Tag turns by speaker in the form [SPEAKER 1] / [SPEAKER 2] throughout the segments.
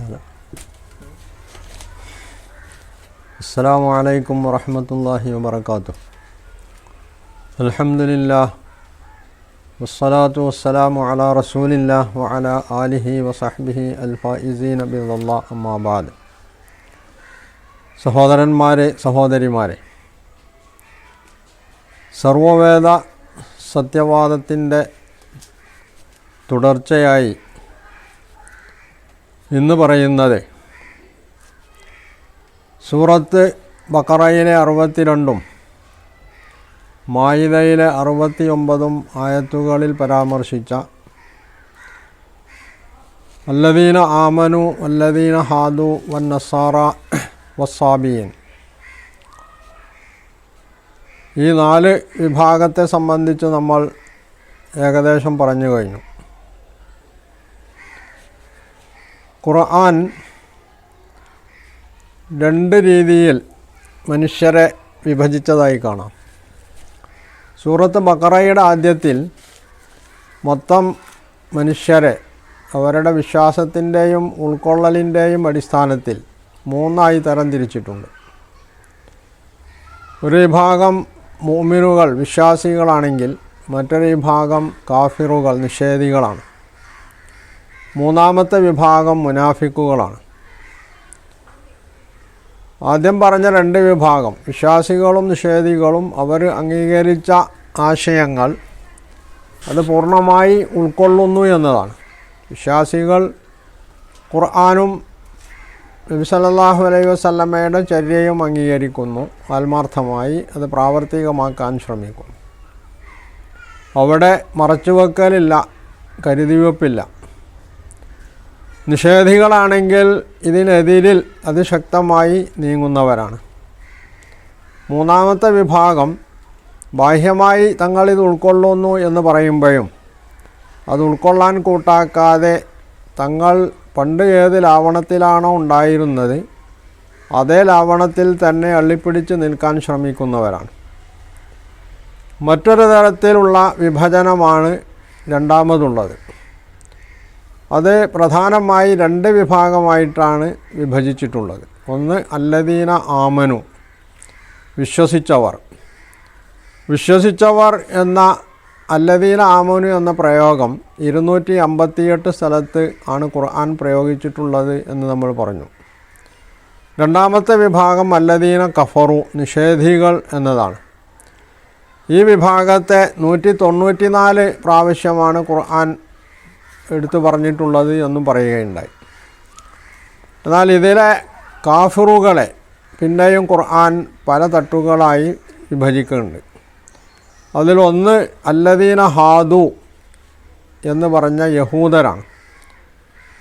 [SPEAKER 1] تعالى السلام عليكم ورحمة الله وبركاته الحمد لله والصلاة والسلام على رسول الله وعلى آله وصحبه الفائزين برضا الله أما بعد സഹോദരന്മാരെ സഹോദരിമാരെ സർവവേദ സത്യവാദത്തിൻ്റെ തുടർച്ചയായി ഇന്ന് പറയുന്നത് സൂറത്ത് ബക്കറയിലെ അറുപത്തിരണ്ടും മായിദയിലെ അറുപത്തി ഒമ്പതും ആയത്തുകളിൽ പരാമർശിച്ച അല്ലദീന ആമനു അല്ലദീന ഹാദു വൻ നസാറ വസാബിയൻ ഈ നാല് വിഭാഗത്തെ സംബന്ധിച്ച് നമ്മൾ ഏകദേശം പറഞ്ഞു കഴിഞ്ഞു. ഖുർആൻ രണ്ട് രീതിയിൽ മനുഷ്യരെ വിഭജിച്ചതായി കാണാം. സൂറത്ത് ബക്കറയുടെ ആദ്യത്തിൽ മൊത്തം മനുഷ്യരെ അവരുടെ വിശ്വാസത്തിന്റെയും ഉൾക്കൊള്ളലിന്റെയും അടിസ്ഥാനത്തിൽ മൂന്നായി തരംതിരിച്ചിട്ടുണ്ട്. ഒരു വിഭാഗം മൂമിനുകൾ വിശ്വാസികളാണെങ്കിൽ മറ്റൊരു വിഭാഗം കാഫിറുകൾ നിഷേധികളാണ്. മൂന്നാമത്തെ വിഭാഗം മുനാഫിക്കുകളാണ്. ആദ്യം പറഞ്ഞ രണ്ട് വിഭാഗം വിശ്വാസികളും നിഷേധികളും അവർ അംഗീകരിച്ച ആശയങ്ങൾ അത് പൂർണമായി ഉൾക്കൊള്ളുന്നു എന്നതാണ്. വിശ്വാസികൾ ഖുർആാനും നബി സല്ലല്ലാഹു അലൈഹി വസ്ലമയുടെ ചര്യയും അംഗീകരിക്കുന്നു. ആത്മാർത്ഥമായി അത് പ്രാവർത്തികമാക്കാൻ ശ്രമിക്കുന്നു. അവിടെ മറച്ചുവെക്കലില്ല കരുതിവെപ്പില്ല. നിഷേധികളാണെങ്കിൽ ഇതിനെതിരിൽ അതിശക്തമായി നീങ്ങുന്നവരാണ്. മൂന്നാമത്തെ വിഭാഗം ബാഹ്യമായി തങ്ങളിത് ഉൾക്കൊള്ളുന്നു എന്ന് പറയുമ്പോഴും അത് ഉൾക്കൊള്ളാൻ കൂട്ടാക്കാതെ തങ്ങൾ പണ്ട് ഏത് ലാവണത്തിലാണോ ഉണ്ടായിരുന്നത് അതേ ലാവണത്തിൽ തന്നെ അള്ളിപ്പിടിച്ച് നിൽക്കാൻ ശ്രമിക്കുന്നവരാണ്. മറ്റൊരു തരത്തിലുള്ള വിഭജനമാണ് രണ്ടാമതുള്ളത്. അത് പ്രധാനമായി രണ്ട് വിഭാഗമായിട്ടാണ് വിഭജിച്ചിട്ടുള്ളത്. ഒന്ന് അല്ലദീന ആമനു വിശ്വസിച്ചവർ. വിശ്വസിച്ചവർ എന്ന അല്ലദീന ആമനു എന്ന പ്രയോഗം ഇരുന്നൂറ്റി അമ്പത്തിയെട്ട് സ്ഥലത്ത് ആണ് ഖുർആൻ പ്രയോഗിച്ചിട്ടുള്ളത് എന്ന് നമ്മൾ പറഞ്ഞു. രണ്ടാമത്തെ വിഭാഗം അല്ലദീന കഫറു നിഷേധികൾ എന്നതാണ്. ഈ വിഭാഗത്തെ നൂറ്റി തൊണ്ണൂറ്റി നാല് പ്രാവശ്യമാണ് ഖുർആൻ എടുത്തു പറഞ്ഞിട്ടുള്ളത് എന്നും പറയുകയുണ്ടായി. എന്നാൽ ഇതിലെ കാഫിറുകളെ പിന്നെയും ഖുർആൻ പല തട്ടുകളായി വിഭജിക്കുന്നുണ്ട്. അതിലൊന്ന് അല്ലദീന ഹാദു എന്ന് പറഞ്ഞ യഹൂദരാണ്.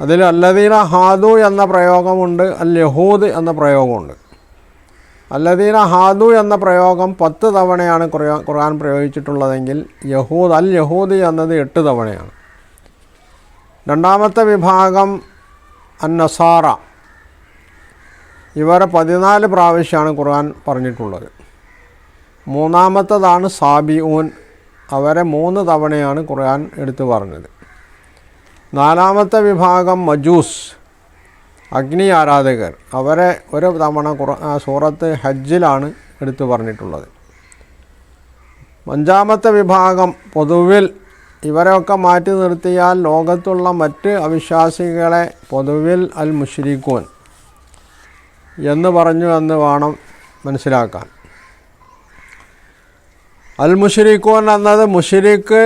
[SPEAKER 1] അതിൽ അല്ലദീന ഹാദു എന്ന പ്രയോഗമുണ്ട് അൽ യഹൂദ് എന്ന പ്രയോഗമുണ്ട്. അല്ലദീന ഹാദു എന്ന പ്രയോഗം പത്ത് തവണയാണ് ഖുർആൻ പ്രയോഗിച്ചിട്ടുള്ളതെങ്കിൽ യഹൂദ് അൽ യഹൂദ് എന്നത് എട്ട് തവണയാണ്. രണ്ടാമത്തെ വിഭാഗം അന്നസാറ ഇവരെ പതിനാല് പ്രാവശ്യമാണ് ഖുർആൻ പറഞ്ഞിട്ടുള്ളത്. മൂന്നാമത്തതാണ് സാബിഊൻ. അവരെ മൂന്ന് തവണയാണ് ഖുർആൻ എടുത്തു പറഞ്ഞത്. നാലാമത്തെ വിഭാഗം മജൂസ് അഗ്നി ആരാധകർ. അവരെ ഒരു തവണ സൂറത്ത് ഹജ്ജിലാണ് എടുത്തു പറഞ്ഞിട്ടുള്ളത്. അഞ്ചാമത്തെ വിഭാഗം പൊതുവിൽ ഇവരെയൊക്കെ മാറ്റി നിർത്തിയാൽ ലോകത്തുള്ള മറ്റ് അവിശ്വാസികളെ പൊതുവിൽ അൽ മുഷരിക്കൂൻ എന്ന് പറഞ്ഞു എന്ന് വേണം മനസ്സിലാക്കാൻ. അൽ മുഷരിക്കൂൻ എന്നത് മുഷരിക്ക്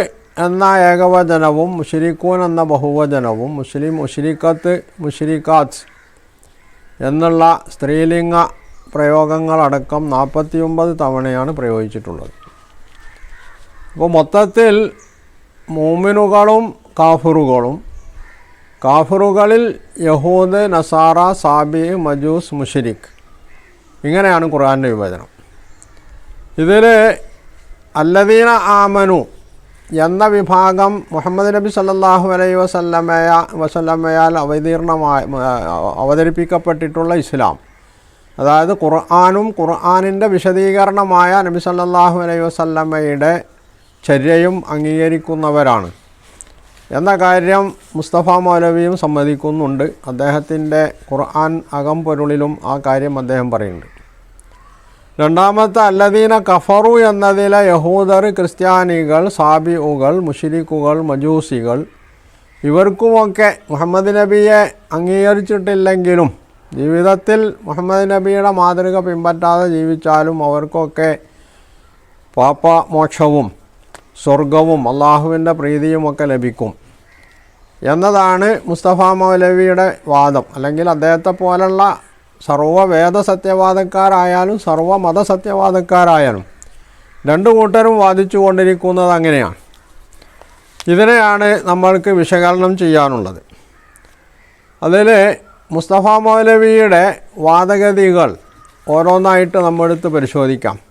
[SPEAKER 1] എന്ന ഏകവചനവും മുഷരിക്കൂൻ എന്ന ബഹുവചനവും മുസ്ലിം മുഷരിക്കത്ത് മുഷരിക്കാത്ത് എന്നുള്ള സ്ത്രീലിംഗ പ്രയോഗങ്ങളടക്കം നാൽപ്പത്തിയൊമ്പത് തവണയാണ് പ്രയോഗിച്ചിട്ടുള്ളത്. അപ്പോൾ മൊത്തത്തിൽ മൂമിനുകളും കാഫറുകളും. കാഫറുകളിൽ യഹൂദ് നസാറ സാബി മജൂസ് മുഷരിഖ് ഇങ്ങനെയാണ് ഖുർആാന്റെ വിഭജനം ഇതിൽ അല്ലദീന ആമനു എന്ന വിഭാഗം മുഹമ്മദ് നബി സല്ലാഹു അലൈ വസല്ലമയ വസല്ലമയാൽ അവതീർണമായ അവതരിപ്പിക്കപ്പെട്ടിട്ടുള്ള ഇസ്ലാം. അതായത് ഖുർആാനും ഖുർആാനിന്റെ വിശദീകരണമായ നബി സല്ലാഹു അലൈ വസല്ലമയുടെ ചര്യയും അംഗീകരിക്കുന്നവരാണ്. എന്ന കാര്യം മുസ്തഫ മൗലവിയും സമ്മതിക്കുന്നുണ്ട്. അദ്ദേഹത്തിന്റെ ഖുർആൻ അകംപൊരുളിലും ആ കാര്യം അദ്ദേഹം പറയുന്നുണ്ട്. രണ്ടാമത്തെ അല്ലദീന കഫറു എന്നതിലെ യഹൂദർ ക്രിസ്ത്യാനികൾ സാബിഉകൾ മുഷിരിക്കുകൾ മജൂസികൾ ഇവർക്കുമൊക്കെ മുഹമ്മദ് നബിയെ അംഗീകരിച്ചിട്ടില്ലെങ്കിലും ജീവിതത്തിൽ മുഹമ്മദ് നബിയുടെ മാതൃക പിൻപറ്റാതെ ജീവിച്ചാലും അവർക്കൊക്കെ പാപ്പ മോക്ഷവും സ്വർഗവും അള്ളാഹുവിന്റെ പ്രീതിയുമൊക്കെ ലഭിക്കും. എന്നതാണ് മുസ്തഫ മൗലവിയുടെ വാദം. അല്ലെങ്കിൽ അദ്ദേഹത്തെ പോലുള്ള സർവ വേദ സത്യവാദക്കാരായാലും സർവ മത സത്യവാദക്കാരായാലും രണ്ടു കൂട്ടരും വാദിച്ചു കൊണ്ടിരിക്കുന്നത് അങ്ങനെയാണ്. ഇതിനെയാണ് നമ്മൾക്ക് വിശകലനം ചെയ്യാനുള്ളത്. അതിൽ മുസ്തഫ മൗലവിയുടെ വാദഗതികൾ ഓരോന്നായിട്ട് നമ്മളെടുത്ത് പരിശോധിക്കാം.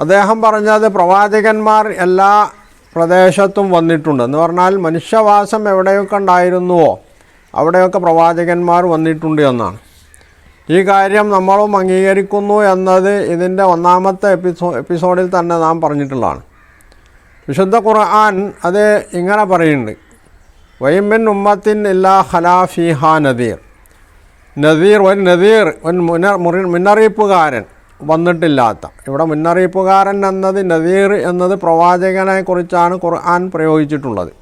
[SPEAKER 1] അദ്ദേഹം പറഞ്ഞത് പ്രവാചകന്മാർ എല്ലാ പ്രദേശത്തും വന്നിട്ടുണ്ട്. എന്ന് പറഞ്ഞാൽ മനുഷ്യവാസം എവിടെയൊക്കെ ഉണ്ടായിരുന്നുവോ അവിടെയൊക്കെ പ്രവാചകന്മാർ വന്നിട്ടുണ്ട് എന്നാണ്. ഈ കാര്യം നമ്മളും അംഗീകരിക്കുന്നു എന്നത് ഇതിന്റെ ഒന്നാമത്തെ എപ്പിസോ എപ്പിസോഡിൽ തന്നെ നാം പറഞ്ഞിട്ടുള്ളതാണ്. വിശുദ്ധ ഖുർആൻ അത് ഇങ്ങനെ പറയുന്നുണ്ട്. വൈമിൻ ഉമ്മത്തിൻ ഇല്ലാ ഹലാഫിഹ നദീർ. നദീർ ഒരു നദീർ ഒരു മുന്നറിയിപ്പുകാരൻ. വന്നിട്ടില്ലാത്ത. ഇവിടെ മുന്നറിയിപ്പുകാരൻ എന്നത് നദീർ എന്നത് പ്രവാചകനെ കുറിച്ചാണ് ഖുർആൻ പ്രയോഗിച്ചിട്ടുള്ളത്.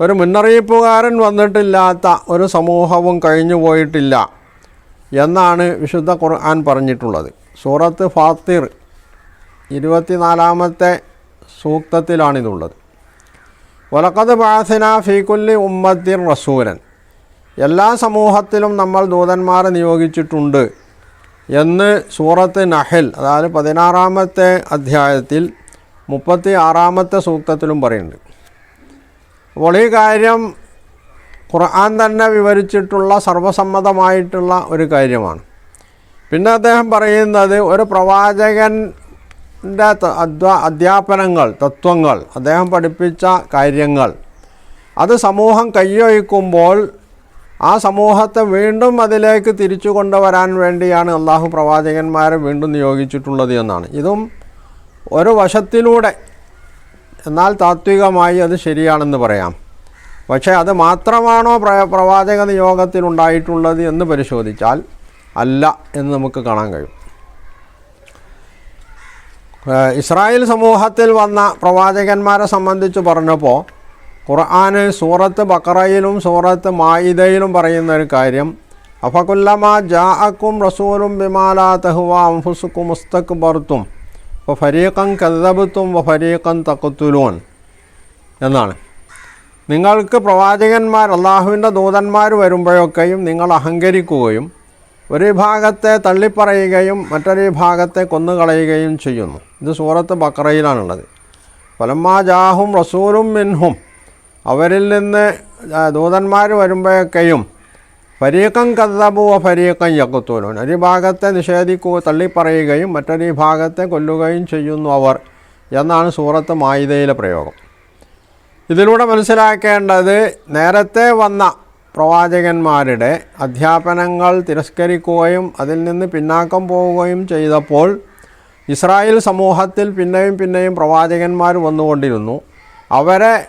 [SPEAKER 1] ഒരു മുന്നറിയിപ്പുകാരൻ വന്നിട്ടില്ലാത്ത ഒരു സമൂഹവും കഴിഞ്ഞു പോയിട്ടില്ല എന്നാണ് വിശുദ്ധ ഖുർആൻ പറഞ്ഞിട്ടുള്ളത്. സൂറത്ത് ഫാത്തിർ ഇരുപത്തിനാലാമത്തെ സൂക്തത്തിലാണിതുള്ളത്. വലക്കത് ബാസിന ഫീക്കുല്ലി ഉമ്മത്തിർ റസൂരൻ എല്ലാ സമൂഹത്തിലും നമ്മൾ ദൂതന്മാരെ നിയോഗിച്ചിട്ടുണ്ട്. എന്ന് സൂറത്ത് നഹൽ അതായത് പതിനാറാമത്തെ അധ്യായത്തിൽ മുപ്പത്തി ആറാമത്തെ സൂക്തത്തിലും പറയുന്നുണ്ട്. അപ്പോൾ ഈ കാര്യം ഖുർആൻ തന്നെ വിവരിച്ചിട്ടുള്ള സർവസമ്മതമായിട്ടുള്ള ഒരു കാര്യമാണ്. പിന്നെ അദ്ദേഹം പറയുന്നത് ഒരു പ്രവാചകന്റെ അധ്യാപനങ്ങൾ തത്വങ്ങൾ അദ്ദേഹം പഠിപ്പിച്ച കാര്യങ്ങൾ അത് സമൂഹം കയ്യൊഴിക്കുമ്പോൾ ആ സമൂഹത്തെ വീണ്ടും അതിലേക്ക് തിരിച്ചു കൊണ്ടുവരാൻ വേണ്ടിയാണ് അള്ളാഹു പ്രവാചകന്മാരെ വീണ്ടും നിയോഗിച്ചിട്ടുള്ളത് എന്നാണ്. ഇതും ഒരു വശത്തിലൂടെ എന്നാൽ താത്വികമായി അത് ശരിയാണെന്ന് പറയാം. പക്ഷേ അത് മാത്രമാണോ പ്ര പ്രവാചക നിയോഗത്തിൽ ഉണ്ടായിട്ടുള്ളത് എന്ന് പരിശോധിച്ചാൽ അല്ല എന്ന് നമുക്ക് കാണാൻ കഴിയും. ഇസ്രായേൽ സമൂഹത്തിൽ വന്ന പ്രവാചകന്മാരെ സംബന്ധിച്ച് പറഞ്ഞപ്പോൾ ഖുർആന് സൂറത്ത് ബക്കറയിലും സൂറത്ത് മായിദയിലും പറയുന്ന ഒരു കാര്യം അഫകുല്ലമ ജാഅക്കും റസൂലും ബിമാലാ തഹുവ അംഫുസുക്കും മുസ്തക് ബർത്തും ഇപ്പോൾ ഫരീഖം കദബത്തും വ തക്കുത്തുലൂൻ എന്നാണ്. നിങ്ങൾക്ക് പ്രവാചകന്മാർ അള്ളാഹുവിന്റെ ദൂതന്മാർ വരുമ്പോഴൊക്കെയും നിങ്ങൾ അഹങ്കരിക്കുകയും ഒരു ഭാഗത്തെ തള്ളിപ്പറയുകയും മറ്റൊരു വിഭാഗത്തെ കൊന്നുകളയുകയും ചെയ്യുന്നു. ഇത് സൂറത്ത് ബക്കറയിലാണുള്ളത് ഫലമ്മാ ജാഹും റസൂലും മിൻഹും അവരിൽ നിന്ന് ദൂതന്മാർ വരുമ്പോഴൊക്കെയും ഫരീക്കം കഥബുവ ഫരീക്കം യക്കുത്തൂലൂൻ ഒരു ഭാഗത്തെ നിഷേധിക്കുക തള്ളിപ്പറയുകയും മറ്റൊരു ഭാഗത്തെ കൊല്ലുകയും ചെയ്യുന്നു അവർ എന്നാണ് സൂറത്ത് മായിദയിലെ പ്രയോഗം. ഇതിലൂടെ മനസ്സിലാക്കേണ്ടത് നേരത്തെ വന്ന പ്രവാചകന്മാരുടെ അധ്യാപനങ്ങൾ തിരസ്കരിക്കുകയും അതിൽ നിന്ന് പിന്നാക്കം പോവുകയും ചെയ്തപ്പോൾ ഇസ്രായേൽ സമൂഹത്തിൽ പിന്നെയും പിന്നെയും പ്രവാചകന്മാർ വന്നുകൊണ്ടിരുന്നു. അവരെ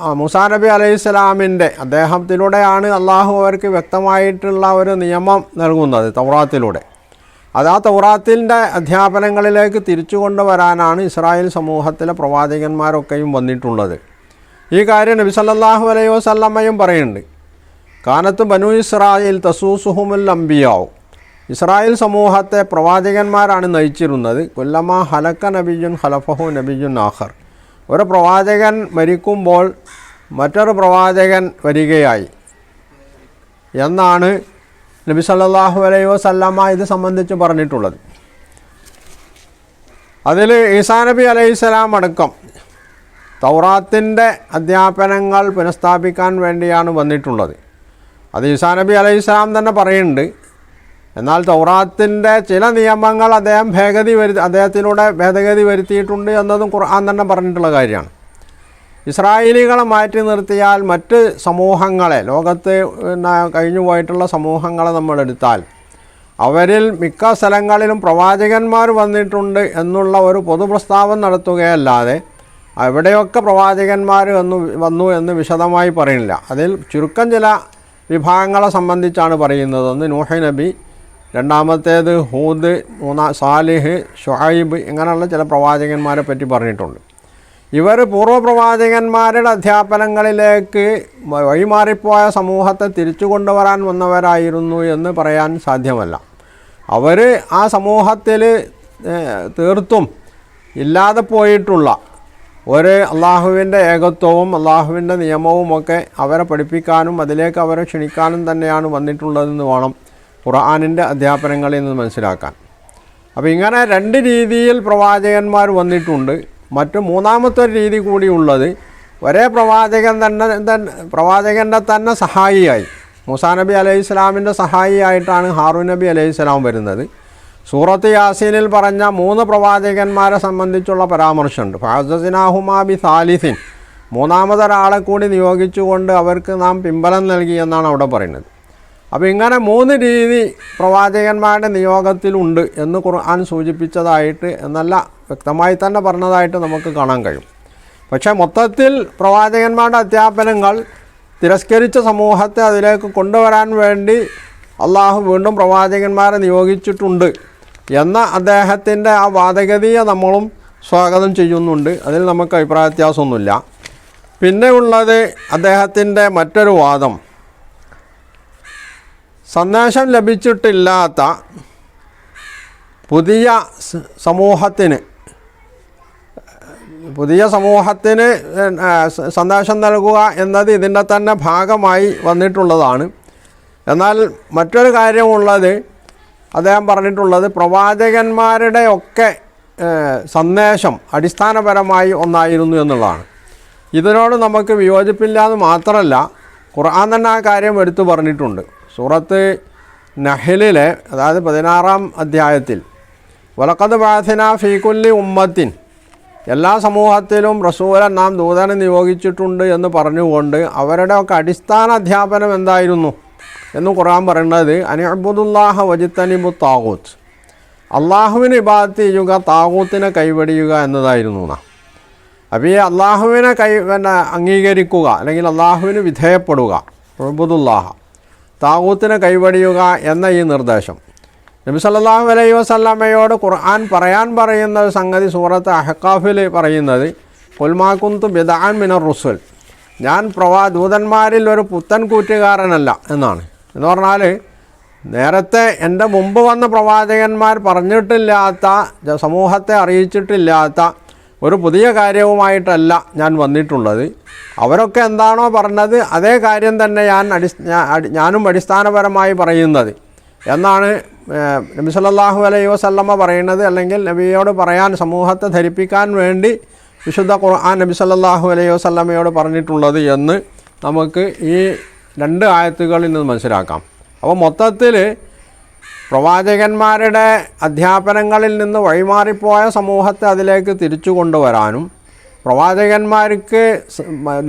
[SPEAKER 1] മൂസാ നബി അലൈഹി സ്വലാമിന്റെ അദ്ദേഹത്തിലൂടെയാണ് അള്ളാഹു അവർക്ക് വ്യക്തമായിട്ടുള്ള ഒരു നിയമം നൽകുന്നത് തൗറാത്തിലൂടെ. അത് ആ തൗറാത്തിന്റെ അധ്യാപനങ്ങളിലേക്ക് തിരിച്ചു കൊണ്ടുവരാനാണ് ഇസ്രായേൽ സമൂഹത്തിലെ പ്രവാചകന്മാരൊക്കെയും വന്നിട്ടുള്ളത്. ഈ കാര്യം നബി സല്ലാഹു അലൈഹി വസല്ലമ്മയും പറയുന്നുണ്ട്. കാനത്ത് ബനു ഇസ്രായേൽ തസൂസുഹുമുൽ അംബിയാവും. ഇസ്രായേൽ സമൂഹത്തെ പ്രവാചകന്മാരാണ് നയിച്ചിരുന്നത്. കൊല്ലമ ഹലക്ക നബിയുൻ ഹലഫഹു നബിയുൻ ആഖർ. ഒരു പ്രവാചകൻ മരിക്കുമ്പോൾ മറ്റൊരു പ്രവാചകൻ വരികയായി. എന്നാണ് നബി സല്ലാഹു അലൈഹി വസല്ലമ്മ ഇത് സംബന്ധിച്ച് പറഞ്ഞിട്ടുള്ളത്. അതിൽ ഈസാ നബി അലൈഹി സ്വലാം അടക്കം തൗറാത്തിന്റെ അധ്യാപനങ്ങൾ പുനഃസ്ഥാപിക്കാൻ വേണ്ടിയാണ് വന്നിട്ടുള്ളത്. അത് ഈസാ നബി അലൈഹി സ്വലാം തന്നെ പറയുന്നുണ്ട്. എന്നാൽ തൗറാത്തിന്റെ ചില നിയമങ്ങൾ അദ്ദേഹം ഭേദഗതി വരു അദ്ദേഹത്തിലൂടെ ഭേദഗതി വരുത്തിയിട്ടുണ്ട് എന്നതും ഖുർആൻ തന്നെ പറഞ്ഞിട്ടുള്ള കാര്യമാണ്. ഇസ്രായേലികളെ മാറ്റി നിർത്തിയാൽ മറ്റ് സമൂഹങ്ങളെ ലോകത്ത് കഴിഞ്ഞു പോയിട്ടുള്ള സമൂഹങ്ങളെ നമ്മൾ എടുത്താൽ അവരിൽ മിക്ക സ്ഥലങ്ങളിലും പ്രവാചകന്മാർ വന്നിട്ടുണ്ട് എന്നുള്ള ഒരു പൊതുപ്രസ്താവം നടത്തുകയല്ലാതെ എവിടെയൊക്കെ പ്രവാചകന്മാർ വന്നു വന്നു എന്ന് വിശദമായി പറയുന്നില്ല. അതിൽ ചുരുക്കം ചില വിഭാഗങ്ങളെ സംബന്ധിച്ചാണ് പറയുന്നത്. ഒന്ന് നൂഹ നബി രണ്ടാമത്തേത് ഹൂദ് മൂന്നാ സാലിഹ് ഷുഹൈബ് ഇങ്ങനെയുള്ള ചില പ്രവാചകന്മാരെ പറ്റി പറഞ്ഞിട്ടുണ്ട്. ഇവർ പൂർവപ്രവാചകന്മാരുടെ അധ്യാപനങ്ങളിലേക്ക് വഴിമാറിപ്പോയ സമൂഹത്തെ തിരിച്ചു കൊണ്ടുവരാൻ വന്നവരായിരുന്നു എന്ന് പറയാൻ സാധ്യമല്ല. അവർ ആ സമൂഹത്തിൽ തീർത്തും ഇല്ലാതെ പോയിട്ടുള്ള ഒരു അള്ളാഹുവിന്റെ ഏകത്വവും അള്ളാഹുവിന്റെ നിയമവുമൊക്കെ അവരെ പഠിപ്പിക്കാനും അതിലേക്ക് അവരെ ക്ഷണിക്കാനും തന്നെയാണ് വന്നിട്ടുള്ളതെന്ന് വേണം ഖുർആാനിന്റെ അധ്യാപനങ്ങളിൽ നിന്ന് മനസ്സിലാക്കാൻ അപ്പോൾ ഇങ്ങനെ രണ്ട് രീതിയിൽ പ്രവാചകന്മാർ വന്നിട്ടുണ്ട്. മറ്റു മൂന്നാമത്തെ രീതി കൂടിയുള്ളത് ഒരേ പ്രവാചകൻ തന്നെ പ്രവാചകന്റെ തന്നെ സഹായിയായി. മൂസാ നബി അലൈഹി ഇസ്ലാമിന്റെ സഹായിയായിട്ടാണ് ഹാറു നബി അലൈഹി ഇസ്ലാം വരുന്നത്. സൂറത്ത് യാസീനിൽ പറഞ്ഞ മൂന്ന് പ്രവാചകന്മാരെ സംബന്ധിച്ചുള്ള പരാമർശമുണ്ട്. ഫാസിനാഹുമാ ബി സാലിസിൻ. മൂന്നാമതൊരാളെ കൂടി നിയോഗിച്ചുകൊണ്ട് അവർക്ക് നാം പിമ്പലം നൽകി എന്നാണ് അവിടെ പറയുന്നത്. അപ്പോൾ ഇങ്ങനെ മൂന്ന് രീതി പ്രവാചകന്മാരുടെ നിയോഗത്തിലുണ്ട് എന്ന് ഖുർആൻ സൂചിപ്പിച്ചതായിട്ട് എന്നല്ല വ്യക്തമായി തന്നെ പറഞ്ഞതായിട്ട് നമുക്ക് കാണാൻ കഴിയും. പക്ഷേ മൊത്തത്തിൽ പ്രവാചകന്മാരുടെ അധ്യാപനങ്ങൾ തിരസ്കരിച്ച സമൂഹത്തെ അതിലേക്ക് കൊണ്ടുവരാൻ വേണ്ടി അള്ളാഹു വീണ്ടും പ്രവാചകന്മാരെ നിയോഗിച്ചിട്ടുണ്ട് എന്ന അദ്ദേഹത്തിന്റെ ആ വാദഗതിയെ നമ്മളും സ്വാഗതം ചെയ്യുന്നുണ്ട്. അതിൽ നമുക്ക് അഭിപ്രായ വ്യത്യാസമൊന്നുമില്ല. പിന്നെ ഉള്ളത് അദ്ദേഹത്തിന്റെ മറ്റൊരു വാദം. സന്ദേശം ലഭിച്ചിട്ടില്ലാത്ത പുതിയ സമൂഹത്തിന് പുതിയ സമൂഹത്തിന് സന്ദേശം നൽകുക എന്നത് ഇതിന്റെ തന്നെ ഭാഗമായി വന്നിട്ടുള്ളതാണ്. എന്നാൽ മറ്റൊരു കാര്യമുള്ളത് അദ്ദേഹം പറഞ്ഞിട്ടുള്ളത് പ്രവാചകന്മാരുടെ ഒക്കെ സന്ദേശം അടിസ്ഥാനപരമായി ഒന്നായിരുന്നു എന്നുള്ളതാണ്. ഇതിനോട് നമുക്ക് വിയോജിപ്പില്ല എന്ന് മാത്രമല്ല ഖുർആൻ തന്നെ ആ കാര്യം എടുത്തു പറഞ്ഞിട്ടുണ്ട്. സൂറത്ത് നഹലിലെ അതായത് പതിനാറാം അധ്യായത്തിൽ വലക്കത് ബാധന ഫീകുല്ലി ഉമ്മത്തിൻ എല്ലാ സമൂഹത്തിലും റസൂല നാം ദൂതനെ നിയോഗിച്ചിട്ടുണ്ട് എന്ന് പറഞ്ഞുകൊണ്ട് അവരുടെ ഒക്കെ അടിസ്ഥാന അധ്യാപനം എന്തായിരുന്നു എന്ന് ഖുർആൻ പറയുന്നത് അനിഅബുദുല്ലാഹ വജിത്തനിബു താകൂത്ത് അള്ളാഹുവിന് ഇബാദത്ത് ചെയ്യുക താകൂത്തിനെ കൈവടിയുക എന്നതായിരുന്നു. നാം അപ്പോൾ ഈ അള്ളാഹുവിനെ കൈ പിന്നെ അംഗീകരിക്കുക അല്ലെങ്കിൽ അള്ളാഹുവിന് വിധേയപ്പെടുക പ്രബുദുല്ലാഹ താകൂത്തിനെ കൈവടിയുക എന്ന ഈ നിർദ്ദേശം. നബി സല്ലല്ലാഹു അലൈഹി വസല്ലമയോട് ഖുർആൻ പറയാൻ പറയുന്ന ഒരു സംഗതി സൂറത്ത് അഹക്കാഫിൽ പറയുന്നത് കുൽമാക്കുന്തു ബിദാൻ മിനർ റുസുൽ. ഞാൻ പ്രവാ ദൂതന്മാരിൽ ഒരു പുത്തൻ കൂറ്റുകാരനല്ല എന്നാണ്. എന്ന് പറഞ്ഞാൽ നേരത്തെ എന്റെ മുമ്പ് വന്ന പ്രവാചകന്മാർ പറഞ്ഞിട്ടില്ലാത്ത സമൂഹത്തെ അറിയിച്ചിട്ടില്ലാത്ത ഒരു പുതിയ കാര്യവുമായിട്ടല്ല ഞാൻ വന്നിട്ടുള്ളത്. അവരൊക്കെ എന്താണോ പറഞ്ഞത് അതേ കാര്യം തന്നെ ഞാൻ അടി ഞാനും അടിസ്ഥാനപരമായി പറയുന്നത്. എന്നാണ് നബി സല്ലാഹു അലൈഹി വസല്ലമ്മ പറയുന്നത്. അല്ലെങ്കിൽ നബിയോട് പറയാൻ സമൂഹത്തെ ധരിപ്പിക്കാൻ വേണ്ടി വിശുദ്ധ ഖുർആൻ നബി സല്ലാഹു അലൈഹി വസല്ലമ്മയോട് പറഞ്ഞിട്ടുള്ളത് എന്ന് നമുക്ക് ഈ രണ്ട് ആയത്തുകളിൽ നിന്ന് മനസ്സിലാക്കാം. അപ്പോൾ മൊത്തത്തിൽ പ്രവാചകന്മാരുടെ അധ്യാപനങ്ങളിൽ നിന്ന് വഴിമാറിപ്പോയ സമൂഹത്തെ അതിലേക്ക് തിരിച്ചു കൊണ്ടുവരാനും പ്രവാചകന്മാർക്ക്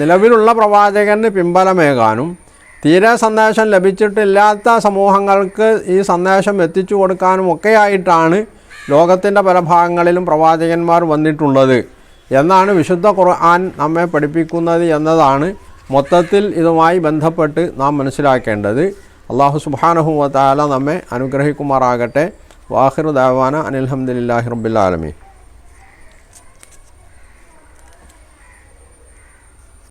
[SPEAKER 1] നിലവിലുള്ള പ്രവാചകന് പിൻബലമേകാനും തീരെ സന്ദേശം ലഭിച്ചിട്ടില്ലാത്ത സമൂഹങ്ങൾക്ക് ഈ സന്ദേശം എത്തിച്ചു കൊടുക്കാനും ഒക്കെയായിട്ടാണ് ലോകത്തിന്റെ പല ഭാഗങ്ങളിലും പ്രവാചകന്മാർ വന്നിട്ടുള്ളത് എന്നാണ് വിശുദ്ധ ഖുർആൻ നമ്മെ പഠിപ്പിക്കുന്നത് എന്നതാണ് മൊത്തത്തിൽ ഇതുമായി ബന്ധപ്പെട്ട് നാം മനസ്സിലാക്കേണ്ടത്. അള്ളാഹു സുബാനഹുവ താല നമ്മെ അനുഗ്രഹിക്കുമാറാകട്ടെ. വാഹിറു ദാവാന അനിൽഹമ്മദില്ലാഹി ആലമീൻ.